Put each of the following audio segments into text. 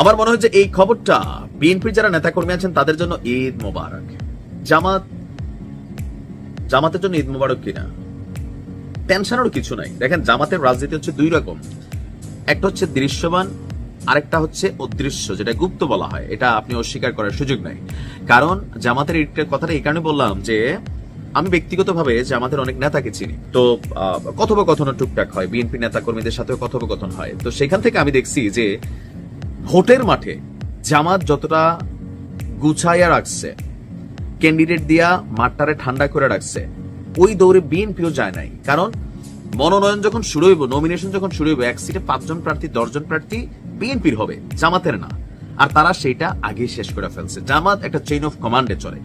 আমার মনে হয় যে এই খবরটা বিএনপির যারা নেতাকর্মী আছেন, তাদের জন্য ঈদ মোবারক। জামাত, জামাতের জন্য ঈদ মোবারক কিনা? টেনশনেরও কিছু নাই। দেখেন, জামাতের রাজনীতি হচ্ছে দুই রকম। একটা হচ্ছে দৃশ্যমান, আরেকটা হচ্ছে অদৃশ্য, যেটা গুপ্ত বলা হয়। এটা আপনি অস্বীকার করার সুযোগ নাই। কারণ জামাতের ঈদের কথাটা এই কারণে বললাম যে, আমি ব্যক্তিগতভাবে জামাতের অনেক নেতাকে চিনি। তো কথোপকথন টুকটাক হয়। বিএনপি নেতা কর্মীদের সাথেও কথোপকথন হয়। তো সেখান থেকে আমি দেখছি যে ভোটের মাঠে জামাত যতটা গুছাইয়া রাখছে ক্যান্ডিডেট দিয়া মাঠটারে ঠান্ডা করে রাখছে, ওই দৌড়ে বিএনপিও যায় নাই। কারণ মনোনয়ন যখন শুরু হইব নমিনেশন যখন শুরু হইব, এক সিটে পাঁচজন প্রার্থী, দশজন প্রার্থী বিএনপির হবে, জামাতের না। আর তারা সেটা আগে শেষ করে ফেলছে। জামাত একটা চেইন অফ কমান্ডে চলে।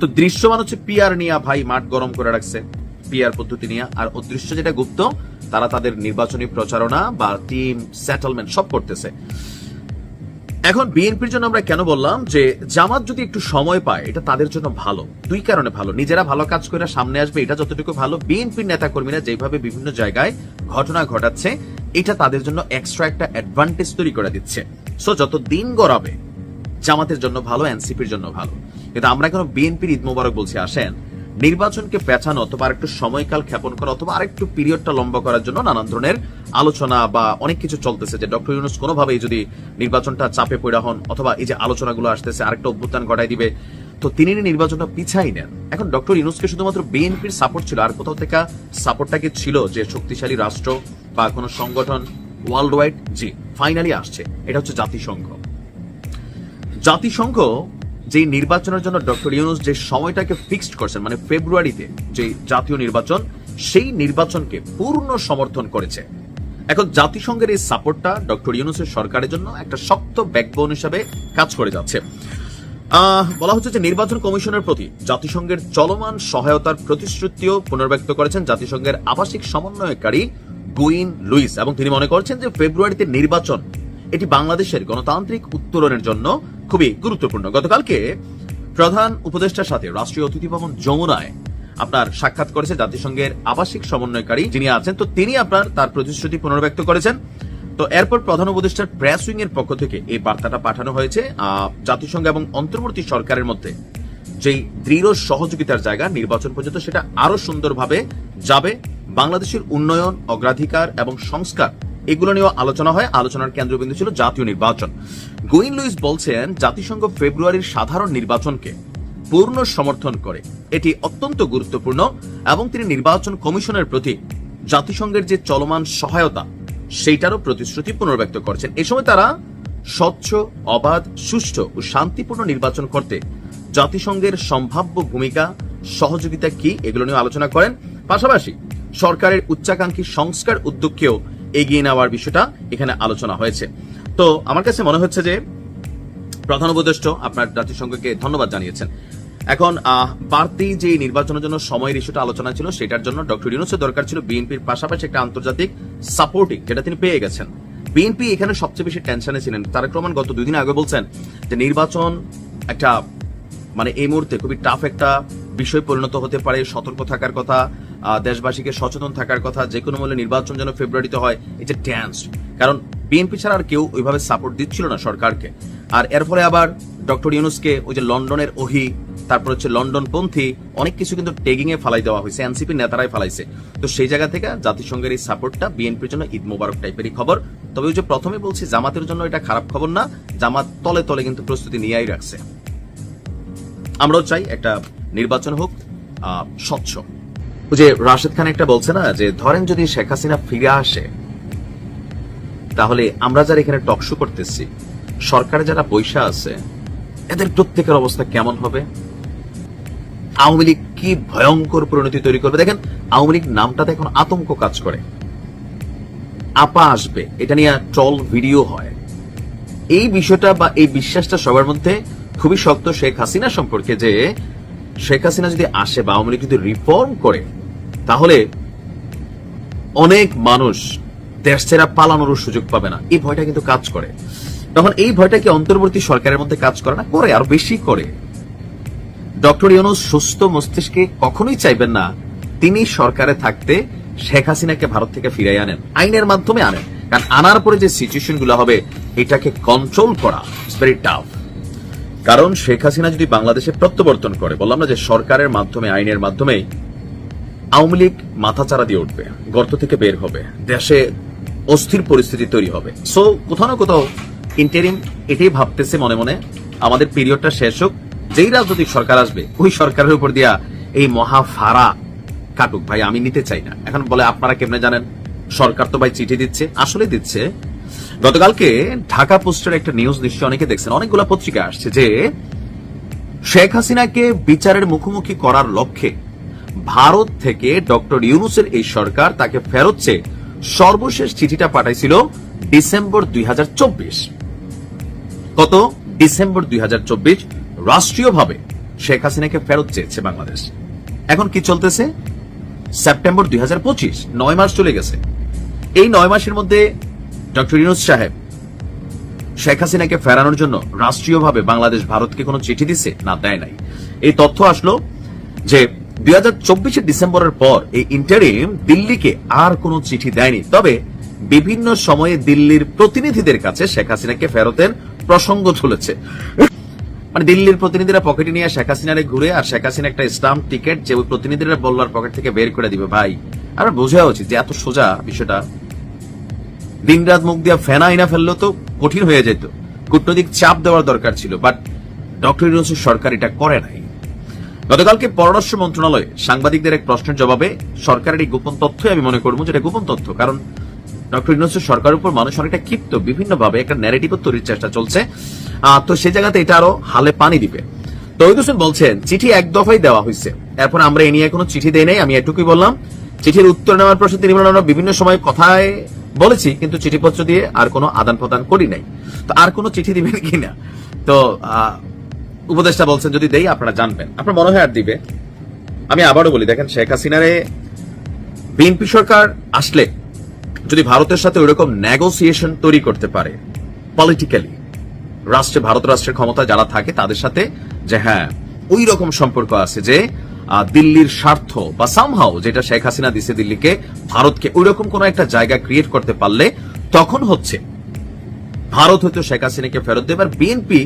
তো দৃশ্যমান হচ্ছে পিয়ার নিয়া ভাই মাঠ গরম করে রাখছে পিয়ার পদ্ধতি নিয়ে। আর অদৃশ্য যেটা গুপ্ত, তারা তাদের নির্বাচনী প্রচারণা বা টিম সেটেলমেন্ট সব করতেছে। এখন বিএনপির জন্য আমরা কেন বললাম যে জামাত যদি একটু সময় পায়, এটা তাদের জন্য ভালো। দুই কারণে ভালো। নিজেরা ভালো কাজ করে সামনে আসবে, এটা যতটুকু ভালো। বিএনপির নেতা কর্মীরা যেভাবে বিভিন্ন জায়গায় ঘটনা ঘটাচ্ছে, এটা তাদের জন্য এক্সট্রা একটা অ্যাডভান্টেজ তৈরি করে দিচ্ছে। সো যত দিন গড়াবে, জামাতের জন্য ভালো, এনসিপির জন্য ভালো। কিন্তু আমরা কেন বিএনপির ঈদ মোবারক বলছি? আসেন নির্বাচনকে পেছানো অথবা আরেকটু সময়কাল ক্ষেপণ করা অথবা আরেকটু পিরিয়ডটা লম্বা করার জন্য নানান ধরনের আলোচনা বা অনেক কিছু চলতেছে যে ডক্টর ইউনুস কোনোভাবেই যদি নির্বাচনটা চাপে পড়া হন অথবা এই যে আলোচনাগুলো আসতেছে, আরেকটা অভ্যুত্থান ঘটাই দিবে, তো তিনি নির্বাচনটা পিছাই নেন। এখন ডক্টর ইউনুসকে শুধুমাত্র বিএনপির সাপোর্ট ছিল, আর কোথাও থেকে সাপোর্টটা কি ছিল যে শক্তিশালী রাষ্ট্র বা কোনো সংগঠন? ওয়ার্ল্ড ওয়াইড জি ফাইনালি আসছে। এটা হচ্ছে জাতিসংঘ। জাতিসংঘ যে নির্বাচনের জন্য ডক্টর ইউনুস যে সময়টাকে ফিক্সড করছেন মানে ফেব্রুয়ারিতে যে জাতীয় নির্বাচন, সেই নির্বাচনকে পূর্ণ সমর্থন করেছে। এখন জাতিসংঘের এই সাপোর্টটা ডক্টর ইউনুসের সরকারের জন্য একটা শক্ত ব্যাকবোন হিসাবে কাজ করে যাচ্ছে। বলা হচ্ছে যে নির্বাচন কমিশনের প্রতি জাতিসংঘের চলমান সহায়তার প্রতিশ্রুতিও পুনর্ব্যক্ত করেছেন জাতিসংঘের আবাসিক সমন্বয়কারী গুইন লুইস এবং তিনি মনে করছেন যে ফেব্রুয়ারিতে নির্বাচন, এটি বাংলাদেশের গণতান্ত্রিক উত্তরণের জন্য খুবই গুরুত্বপূর্ণ। গতকালকে প্রধান উপদেষ্টার সাথে রাষ্ট্রীয় অতিথি ভবন যমুনায় আপনার সাক্ষাৎ করেছে জাতিসংঘের আবাসিক সমন্বয়কারী। যিনি আছেন, তো তিনি আপনার তার প্রতিশ্রুতি পুনর্ব্যক্ত করেছেন। তো এরপর প্রধান উপদেষ্টার প্রেস উইং এর পক্ষ থেকে এই বার্তাটা পাঠানো হয়েছে। জাতিসংঘ এবং অন্তর্বর্তী সরকারের মধ্যে যেই দৃঢ় সহযোগিতার জায়গা নির্বাচন পর্যন্ত সেটা আরও সুন্দরভাবে যাবে। বাংলাদেশের উন্নয়ন, অগ্রাধিকার এবং সংস্কার এগুলো নিয়েও আলোচনা হয়। আলোচনার কেন্দ্রবিন্দু ছিল জাতীয় নির্বাচন। গুইন লুইস বলছেন, জাতিসংঘ ফেব্রুয়ারির সাধারণ নির্বাচনকে পূর্ণ সমর্থন করে। এটি অত্যন্ত গুরুত্বপূর্ণ এবং তিনি নির্বাচন কমিশনের প্রতি জাতিসংঘের যে চলমান সহায়তা, সেইটারও প্রতিশ্রুতি পুনর্ব্যক্ত করছেন। এ সময় তারা স্বচ্ছ, অবাধ, সুষ্ঠু ও শান্তিপূর্ণ নির্বাচন করতে জাতিসংঘের সম্ভাব্য ভূমিকা, সহযোগিতা কি, এগুলো নিয়ে আলোচনা করেন। পাশাপাশি সরকারের উচ্চাকাঙ্ক্ষী সংস্কার উদ্যোগকেও এগিয়ে নেওয়ার বিষয়টা এখানে আলোচনা হয়েছে। তো আমার কাছে মনে হচ্ছে যে প্রধান উপদেষ্ট আপনার জাতিসংঘকে ধন্যবাদ জানিয়েছেন। এখন বাড়তি যে নির্বাচনের জন্য সময়ের ইস্যুটা আলোচনা ছিল, সেটার জন্য ডক্টর ইউনুসের দরকার ছিল বিএনপির পাশাপাশি একটা আন্তর্জাতিক সাপোর্টিং যেটা তিনি পেয়ে গেছেন। বিএনপি এখানে সবচেয়ে বেশি টেনশনে ছিলেন। তারেক রহমান গত দুদিন আগে বলছেন যে নির্বাচন একটা মানে এই মুহূর্তে খুবই টাফ একটা বিষয় পরিণত হতে পারে, সতর্ক থাকার কথা দেশবাসীকে সচেতন থাকার কথা, যে কোনো মূল্যে নির্বাচন যেন ফেব্রুয়ারিতে হয় এটা টেন্স কারণ বিএনপি ছাড়া আর কেউ ওইভাবে সাপোর্ট দিচ্ছিল না সরকারকে। আর এর ফলে আবার ডক্টর ইউনুসকে ওই যে লন্ডনের ওহি, তারপর হচ্ছে লন্ডন পন্থী, অনেক কিছু কিন্তু টেগিং এ ফালাই দেওয়া হয়েছে এনসিপি নেতারাই ফালাইছে। তো সেই জায়গা থেকে জাতিসংঘের এই সাপোর্টটা বিএনপির জন্য ঈদ মোবারক টাইপেরই খবর। তবে ওই যে প্রথমে বলছি, জামাতের জন্য এটা খারাপ খবর না, জামাত তলে তলে কিন্তু প্রস্তুতি নিয়েই রাখছে। আমরাও চাই একটা নির্বাচন হোক স্বচ্ছ। যে রাশেদ খান একটা বলছে না, যে ধরেন যদি শেখ হাসিনা ফিরে আসে, তাহলে আমরা যারা এখানে টকশো করতেছি, সরকারে যারা পয়সা আছে, এদের প্রত্যেকের অবস্থা কেমন হবে? আওয়ামী লীগ কি ভয়ঙ্কর পরিণতি তৈরি করবে? দেখেন, আওয়ামী লীগ নামটাতে এখন আতঙ্ক কাজ করে। আপা আসবে, এটা নিয়ে ট্রল ভিডিও হয়। এই বিষয়টা বা এই বিশ্বাসটা সবার মধ্যে খুবই শক্ত শেখ হাসিনা সম্পর্কে যে, শেখ হাসিনা যদি আসে বা আওয়ামী লীগ যদি রিফর্ম করে তাহলে অনেক মানুষ দেশ ছেড়া পালানোরও সুযোগ পাবে না। এই ভয়টা কিন্তু কাজ করে। তখন এই ভয়টা কি অন্তর্বর্তী সরকারের মধ্যে কাজ করে না? করে, আর বেশি করে। ডক্টর ইউনুস সুস্থ মস্তিষ্কে কখনোই চাইবেন না তিনি সরকারে থাকতে শেখ হাসিনাকে ভারত থেকে ফিরাই আনেন, আইনের মাধ্যমে আনেন। কারণ আনার পরে যে সিচুয়েশনগুলো হবে, এটাকে কন্ট্রোল করা ভেরি টাফ কারণ শেখ হাসিনা যদি বাংলাদেশে প্রত্যাবর্তন করে, বললাম না যে সরকারের মাধ্যমে, আইনের মাধ্যমে আওয়ামী লীগ মাথাচাড়া দিয়ে উঠবে, গর্ত থেকে বের হবে, দেশে অস্থির পরিস্থিতি তৈরি হবে। সো কোথাও না কোথাও ইন্টারিম এটাই ভাবতেছে মনে মনে। আমাদের পিরিয়ডটা শেষ হোক, যেই রাজনৈতিক সরকার আসবে, ওই সরকারের উপর দিয়া এই মহা ফাড়া কাটুক। ভাই, আমি নিতে চাই না। এখন বলে আপনারা কেমনে জানেন? সরকার তো ভাই চিঠি দিচ্ছে, আসলে দিচ্ছে। গতকালকে ঢাকা পোস্টের একটা নিউজ নিশ্চয় অনেকে দেখছেন, অনেকগুলো পত্রিকা আসছে যে শেখ হাসিনাকে বিচারের মুখোমুখি করার লক্ষ্যে ভারত থেকে ডক্টর ইউনুসের এই সরকার তাকে ফেরত সর্বশেষ চিঠিটা পাঠাইছিল ডিসেম্বর দুই কত? ডিসেম্বর দুই রাষ্ট্রীয়ভাবে শেখ হাসিনাকে ফেরত চেয়েছে বাংলাদেশ। এখন কি চলতেছে? সেপ্টেম্বর দুই নয় মাস চলে গেছে। এই নয় মাসের মধ্যে ডক্টর ইউনুস সাহেব শেখ হাসিনাকে ফেরানোর জন্য রাষ্ট্রীয়ভাবে বাংলাদেশ ভারতকে কোনো চিঠি দিছে না দেয় নাই। এই তথ্য আসলো যে দুই হাজার চব্বিশে ডিসেম্বরের পর এই ইন্টারিম দিল্লিকে আর কোনো চিঠি দেয়নি। তবে বিভিন্ন সময়ে দিল্লির প্রতিনিধিদের কাছে শেখ হাসিনাকে ফেরতের প্রসঙ্গ চলেছে মানে দিল্লির প্রতিনিধিরা পকেটে নিয়ে শেখ হাসিনারে ঘুরে আর শেখ হাসিনা একটা স্টাম্প টিকিট যে ওই প্রতিনিধিরা বললার পকেট থেকে বের করে দিবে, ভাই আর বোঝা উচিত যে এত সোজা বিষয়টা। দিনরাত মুখ দিয়া ফেনা আইনা ফেললেও তো কঠিন হয়ে যেত। কূটনৈতিক চাপ দেওয়ার দরকার ছিল বাট ডক্টর ইউনুসের সরকার এটা করে নাই। গতকালকে পররাষ্ট্র মন্ত্রণালয়ে সাংবাদিকদের এক প্রশ্নের জবাবে সরকারের এই গোপন তথ্যই আমি মনে করব যেটা গোপন তথ্য কারণ ডক্টর ইউনুসের সরকারের উপর মানুষ অনেকটা ক্ষিপ্ত বিভিন্নভাবে একটা ন্যারেটিভ তৈরির চেষ্টা চলছে। তো সে জায়গাতে এটা আরও হালে পানি দিবে। তৈদ হোসেন বলছেন চিঠি এক দফাই দেওয়া হয়েছে এরপর আমরা এ নিয়ে কোনো চিঠি দেই নাই আমি এটুকুই বললাম। চিঠির উত্তর নেওয়ার প্রশ্নে তিনি বলেন, বিভিন্ন সময় কথায় বলেছি কিন্তু চিঠিপত্র দিয়ে আর কোনো আদান প্রদান করি নাই। তো আর কোনো চিঠি দিবেন কিনা? তো উপদেষ্টা বলছেন, যদি দেই আপনারা জানবেন। আপনার মনে হয় আর দিবে? আমি আবারও বলি, দেখেন, শেখ হাসিনারে বিএনপি সরকার আসলে যদি ভারতের সাথে ওইরকম নেগোসিয়েশন তৈরি করতে পারে পলিটিক্যালি রাষ্ট্রে, ভারত রাষ্ট্রের ক্ষমতা যারা থাকে, তাদের সাথে যে হ্যাঁ ওই রকম সম্পর্ক আছে যে দিল্লির স্বার্থ বা সামহাও যেটা শেখ হাসিনা দিছে দিল্লিকে, ভারতকে ওই রকম কোন একটা জায়গা ক্রিয়েট করতে পারলে তখন হচ্ছে ভারত হয়তো শেখ হাসিনাকে ফেরত দেবে, আর বিএনপি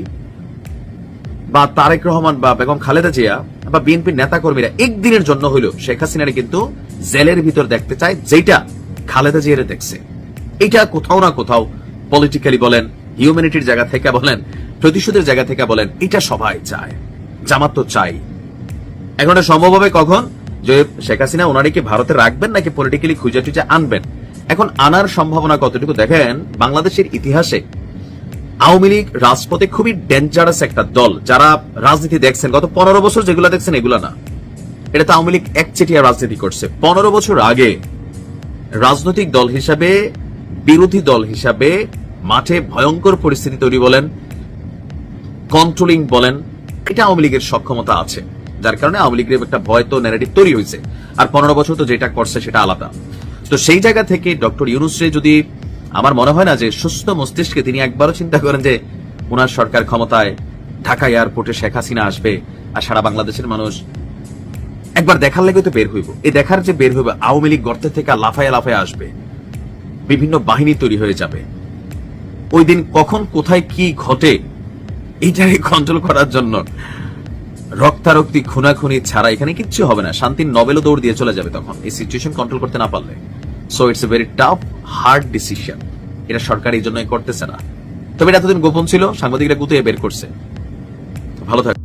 বা তারেক রহমান বা বেগম খালেদা জিয়া বা বিএনপির নেতাকর্মীরা একদিনের জন্য হইলেও শেখ হাসিনারে কিন্তু জেলের ভিতর দেখতে চায় যেটা খালেদা জিয়ারে দেখছে। এটা কোথাও না কোথাও পলিটিক্যালি বলেন হিউম্যানিটির জায়গা থেকে বলেন, প্রতিশোধের জায়গা থেকে বলেন এটা সবাই চায়, জামাত তো চাই। এখন সম্ভব হবে কখন? যে শেখ হাসিনা ওনারে কি ভারতে রাখবেন নাকি পলিটিক্যালি খুঁজে টুজে আনবেন? এখন আনার সম্ভাবনা কতটুকু? দেখেন, বাংলাদেশের ইতিহাসে আওয়ামী লীগ রাজপথে খুবই ডেঞ্জারাস একটা দল। যারা রাজনীতি দেখছেন, গত পনেরো বছর যেগুলো দেখছেন, এগুলা না। এটা তো আওয়ামী লীগ একচেটিয়া রাজনীতি করছে। পনেরো বছর আগে রাজনৈতিক দল হিসাবে, বিরোধী দল হিসাবে মাঠে ভয়ঙ্কর পরিস্থিতি তৈরি বলেন কন্ট্রোলিং বলেন, এটা আওয়ামী লীগের সক্ষমতা আছে। যার কারণে আওয়ামী লীগের একটা ভয় তো ন্যারেটিভ তৈরি হয়েছে। আর পনেরো বছর তো যেটা করছে সেটা আলাদা। তো সেই জায়গা থেকে ডক্টর ইউনুসরে যদি আমার মনে হয় না যে সুস্থ মস্তিষ্কে তিনি একবারও চিন্তা করেন যে ওনার সরকার ক্ষমতায় ঢাকা এয়ারপোর্টে শেখ হাসিনা আসবে আর সারা বাংলাদেশের মানুষ একবার দেখার লেগে তো বের হইব। এই দেখার যে বের হইব, আওয়ামী লীগ গর্তের থেকে লাফায় লাফায় আসবে। বিভিন্ন বাহিনী তৈরি হয়ে যাবে। ওই দিন কখন, কোথায়, কি ঘটে এইটাকে কন্ট্রোল করার জন্য রক্তারক্তি, খুনাখুনি ছাড়া এখানে কিচ্ছু হবে না। শান্তির নবেলও দৌড় দিয়ে চলে যাবে তখন। এই সিচুয়েশন কন্ট্রোল করতে না পারলে। So it's a very tough hard decision এটা সরকার এই জন্যই করতেছে না। তবে এটা এতদিন গোপন ছিল, সাংবাদিকরা গুতিয়ে বের করছে। ভালো থাক